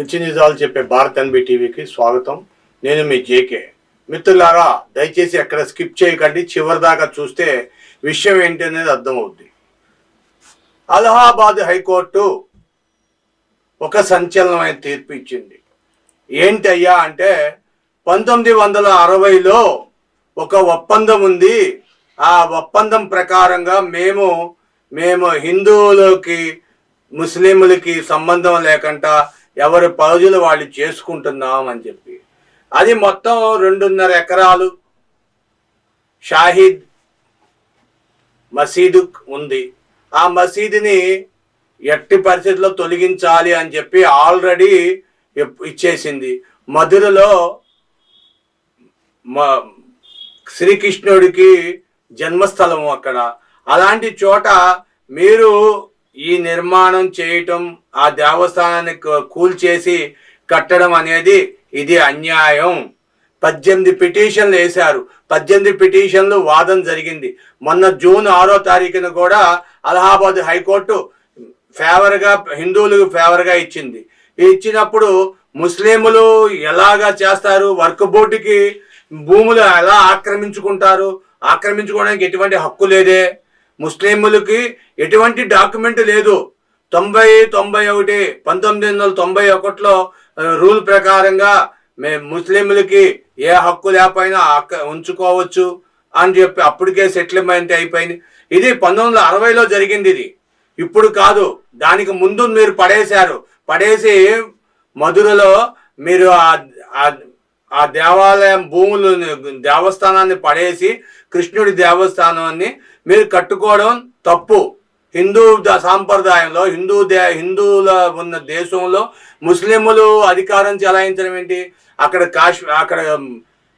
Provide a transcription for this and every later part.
నిత్య నిజాలు చెప్పే భారత్ ఎన్బి టీవీకి స్వాగతం. నేను మీ జేకే. మిత్రులారా దయచేసి ఎక్కడ స్కిప్ చేయకండి. చివరి దాకా చూస్తే విషయం ఏంటి అనేది అర్థమవుద్ది. అలహాబాద్ హైకోర్టు ఒక సంచలనమైన తీర్పు ఇచ్చింది. ఏంటి అయ్యా అంటే పంతొమ్మిది వందల అరవైలో ఒక ఒప్పందం ఉంది. ఆ ఒప్పందం ప్రకారంగా మేము మేము హిందువులకి ముస్లింలకి సంబంధం లేకుండా ఎవరి పౌజులు వాళ్ళు చేసుకుంటున్నాం అని చెప్పి. అది మొత్తం రెండున్నర ఎకరాలు షాహిద్ మసీదు ఉంది. ఆ మసీదుని ఎట్టి పరిస్థితుల్లో తొలగించాలి అని చెప్పి ఆల్రెడీ ఇచ్చేసింది. మధురలో మ శ్రీకృష్ణుడికి జన్మస్థలం అక్కడ. అలాంటి చోట మీరు ఈ నిర్మాణం చేయటం ఆ దేవస్థానాన్ని కూల్చేసి కట్టడం అనేది ఇది అన్యాయం. పద్దెనిమిది పిటిషన్లు వేశారు. పద్దెనిమిది పిటిషన్లు వాదన జరిగింది. మొన్న జూన్ ఆరో తారీఖున కూడా అలహాబాద్ హైకోర్టు ఫేవర్గా హిందువులకు ఫేవర్గా ఇచ్చింది. ఇచ్చినప్పుడు ముస్లింలు ఎలాగా చేస్తారు? వర్క్ బోర్డుకి భూములు ఎలా ఆక్రమించుకుంటారు? ఆక్రమించుకోవడానికి ఎటువంటి హక్కు లేదే. ముస్లింలకి ఎటువంటి డాక్యుమెంట్ లేదు. తొంభై తొంభై ఒకటి పంతొమ్మిది వందల తొంభై ఒకటిలో రూల్ ప్రకారంగా మే ముస్లింలకి ఏ హక్కు లేకపోయినా ఉంచుకోవచ్చు అని చెప్పి అప్పటికే సెటిల్మెంట్ అయిపోయింది. ఇది పంతొమ్మిది వందల అరవైలో జరిగింది ఇది. ఇప్పుడు కాదు దానికి ముందు మీరు పడేశారు. పడేసి మధురలో మీరు ఆ- ఆ దేవాలయం భూములు దేవస్థానాన్ని పడేసి కృష్ణుడి దేవస్థానాన్ని మీరు కట్టుకోవడం తప్పు. హిందూ సాంప్రదాయంలో హిందూ దే హిందువుల ఉన్న దేశంలో ముస్లింలు అధికారం చెలాయించడం ఏంటి? అక్కడ కాశ్ అక్కడ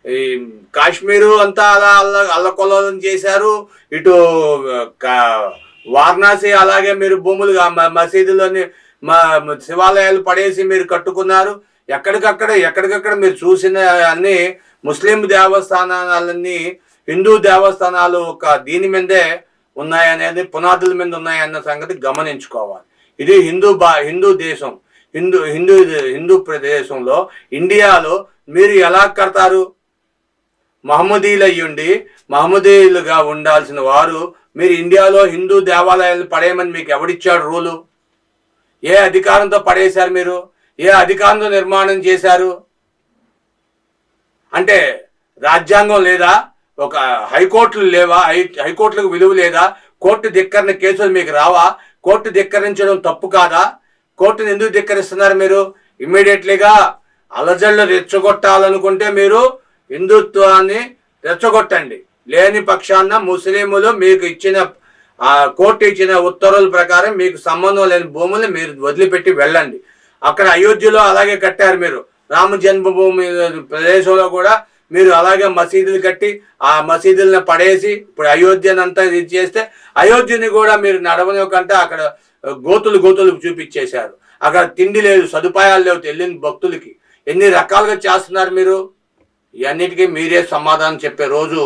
ఈ కాశ్మీరు అంతా అలా అల్ల అల్లకొల్లం చేశారు. ఇటు కా- వారణాసి అలాగే మీరు భూములు మసీదులోని మా శివాలయాలు పడేసి మీరు కట్టుకున్నారు. ఎక్కడికక్కడ ఎక్కడికక్కడ మీరు చూసిన అన్ని ముస్లిం దేవస్థానాలన్నీ హిందూ దేవస్థానాలు ఒక దీని మీదే ఉన్నాయనేది పునాదుల మీద ఉన్నాయన్న సంగతి గమనించుకోవాలి. ఇది హిందూ బా హిందూ దేశం హిందూ హిందూ హిందూ ప్రదేశంలో ఇండియాలో మీరు ఎలా కడతారు? మహమ్మదీలు అయ్యుండి మహమ్మదీయులుగా ఉండాల్సిన వారు మీరు ఇండియాలో హిందూ దేవాలయాలు పడేయమని మీకు ఎవడిచ్చాడు రూలు? ఏ అధికారంతో పడేశారు మీరు? ఏ అధికారంతో నిర్మాణం చేశారు? అంటే రాజ్యాంగం లేదా? ఒక హైకోర్టులు లేవా? హై హైకోర్టులకు విలువ లేదా? కోర్టు ధిక్కరణ కేసులు మీకు రావా? కోర్టు ధిక్కరించడం తప్పు కాదా? కోర్టును ఎందుకు ధిక్కరిస్తున్నారు మీరు? ఇమ్మీడియట్లీగా అలజళ్ళు రెచ్చగొట్టాలనుకుంటే మీరు హిందుత్వాన్ని రెచ్చగొట్టండి. లేని పక్షాన ముస్లింలు మీకు ఇచ్చిన కోర్టు ఇచ్చిన ఉత్తర్వుల ప్రకారం మీకు సంబంధం లేని భూములు మీరు వదిలిపెట్టి వెళ్ళండి. అక్కడ అయోధ్యలో అలాగే కట్టారు మీరు. రామ జన్మభూమి ప్రదేశంలో కూడా మీరు అలాగే మసీదులు కట్టి ఆ మసీదులను పడేసి ఇప్పుడు అయోధ్యనంతా ఇది చేస్తే అయోధ్యని కూడా మీరు నడవనివ్వకంటే అక్కడ గోతులు గోతులు చూపించేశారు. అక్కడ తిండి లేదు సదుపాయాలు లేవు వెళ్ళిన భక్తులకి. ఎన్ని రకాలుగా చేస్తున్నారు మీరు? ఇవన్నిటికీ మీరే సమాధానం చెప్పే రోజు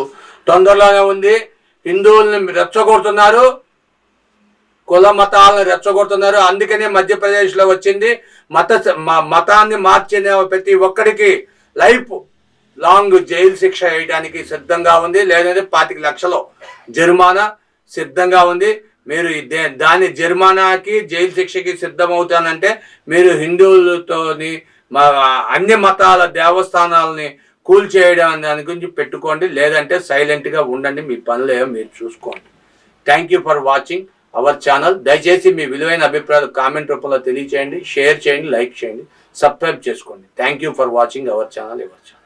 తొందరలోనే ఉంది. హిందువుల్ని రెచ్చగొడుతున్నారు. కుల మతాలను రెచ్చగొడుతున్నారు. అందుకనే మధ్యప్రదేశ్లో వచ్చింది. మత మతాన్ని మార్చిన ప్రతి ఒక్కడికి లైఫ్ లాంగ్ జైలు శిక్ష వేయడానికి సిద్ధంగా ఉంది. లేదంటే పాతిక లక్షలు జరిమానా సిద్ధంగా ఉంది. మీరు దే- దాని జరిమానాకి జైలు శిక్షకి సిద్ధమవుతానంటే మీరు హిందువులతోని మా అన్ని మతాల దేవస్థానాలని కూల్చేయడం దాని గురించి పెట్టుకోండి. లేదంటే సైలెంట్గా ఉండండి. మీ పనులు మీరు చూసుకోండి. Thank you for watching our channel దయచేసి మీ విలువైన అభిప్రాయాలు కామెంట్ రూపంలో తెలియచేయండి. షేర్ చేయండి. లైక్ చేయండి. సబ్స్క్రైబ్ చేసుకోండి. Thank you for watching our channel our channel